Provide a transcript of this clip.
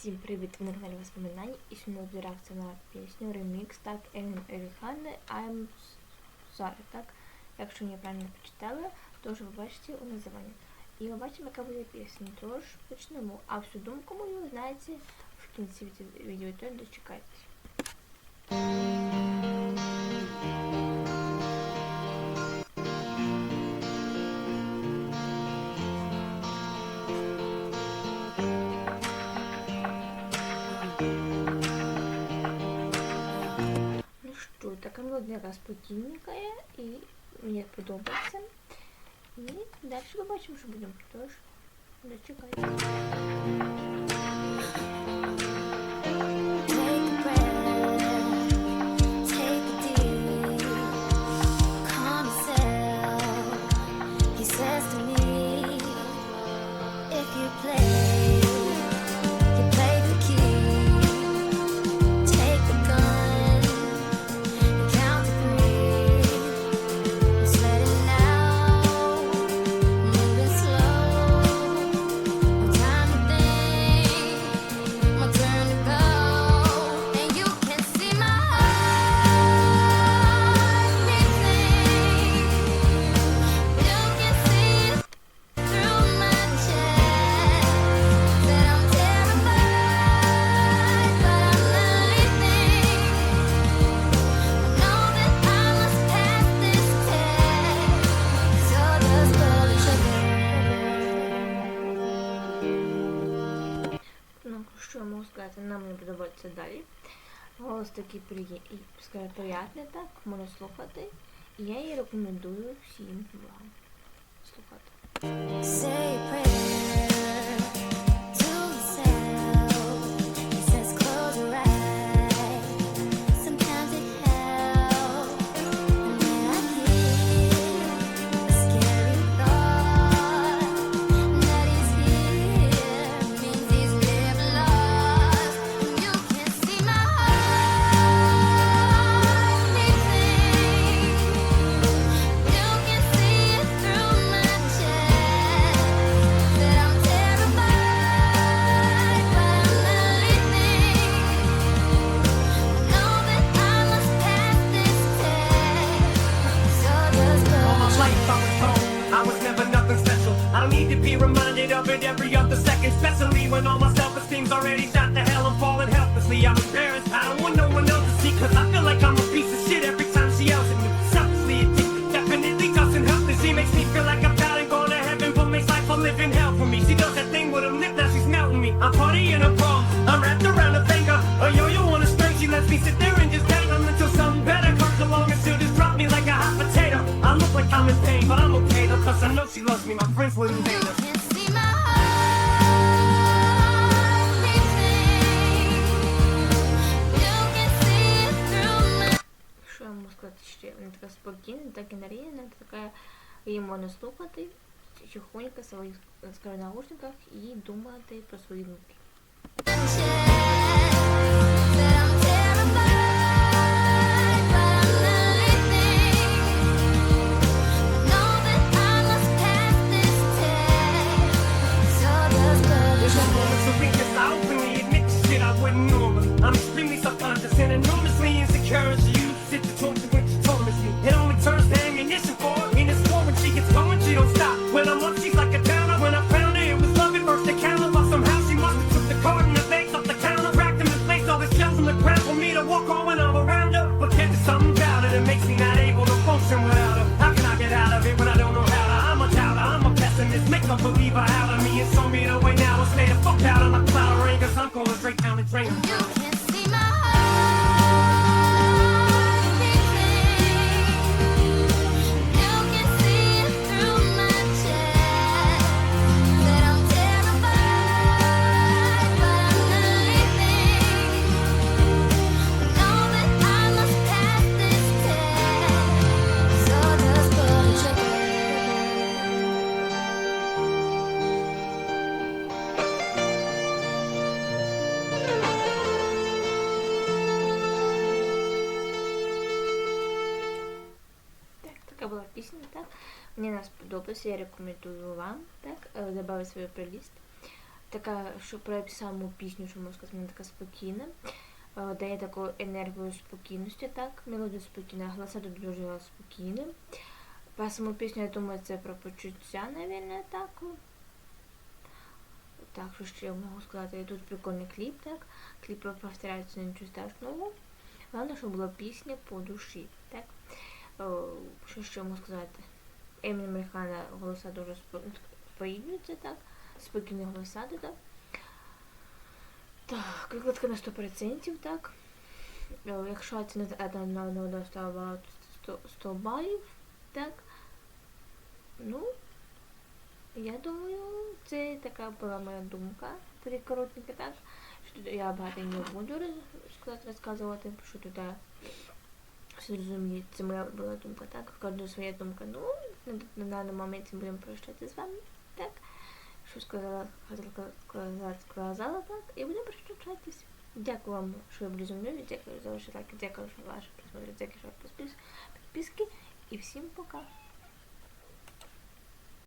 Всім привіт! Ви на каналі Воспоминань і сьогодні буде на пісню ремікс, так, Емін Еріхане I'm Sorry, так? Якщо я правильно прочитала, то ж ви бачите у названні. І ми бачимо, яка буде пісня. Тож почнемо. А всю думку мою знаєте в кінці відео, то дочекайтесь. що, така мелодія спокійненька і мені подобається. І далі побачимо, що будемо. Тож, дочекайте. Take Що я можу сказати, нам не подобається далі. Голос такий приє... скажу, приятний, так, можна слухати. І я її рекомендую всім вам слухати. Be reminded of it every other second, especially when all my self-esteem's already shot to hell. I'm falling helplessly. I'm embarrassed. I don't want no one else to see, cause I feel like I'm a piece of shit every time she yells at me. Selfishly addicted, definitely doesn't help. And she makes me feel like I'm down and going to heaven, but makes life a living hell for me. She does that thing with her lip, now she's melting me. I'm partying a prom. I'm wrapped around her finger. Oh, a yo-yo on a string, she lets me sit there and just dangle until something better comes along and she'll just drop me like a hot potato. I look like I'm in pain, but I'm okay though, cause I know she loves me. My friends wouldn't hate Вона спокійна, так і нарізана, така її можна слухати, тихонько в своїх наушниках і думати про свої думки. Going straight down the drain. Була пісня, так? Мені вона сподобалася, я рекомендую вам, так, е, добавити свій плейліст. така, що про саму пісню, що можна сказати, вона така спокійна. Е, Дає таку енергію спокійності, так, мелодія спокійна, голоса тут дуже спокійні. По саму пісню, я думаю, це про почуття, навірно, так. Так, що ще я можу сказати? Тут прикольний кліп, так. Кліп повторяється нічого страшного. Головне, щоб була пісня по душі, так. О, що ще можу сказати? Емін Американа голоса дуже спо- так. Спокійні голоса, так. Так, викладка на 100%, так. Якщо оцінити 1 на 1 до 100 балів, 100, 100 балів, так. Ну, я думаю, це така була моя думка. Такий коротенький, так. Що я багато не буду розказувати, що тут я. Це моя була думка, так. В своя думка. Ну, на, даний момент ми будемо прощати з вами, так. Що сказала, сказала, сказала, так. І будемо прощатися. Дякую вам, що ви були. Дякую за ваші лайки, дякую за ваші просмотри, дякую за ваші підпис- підписки. І всім пока.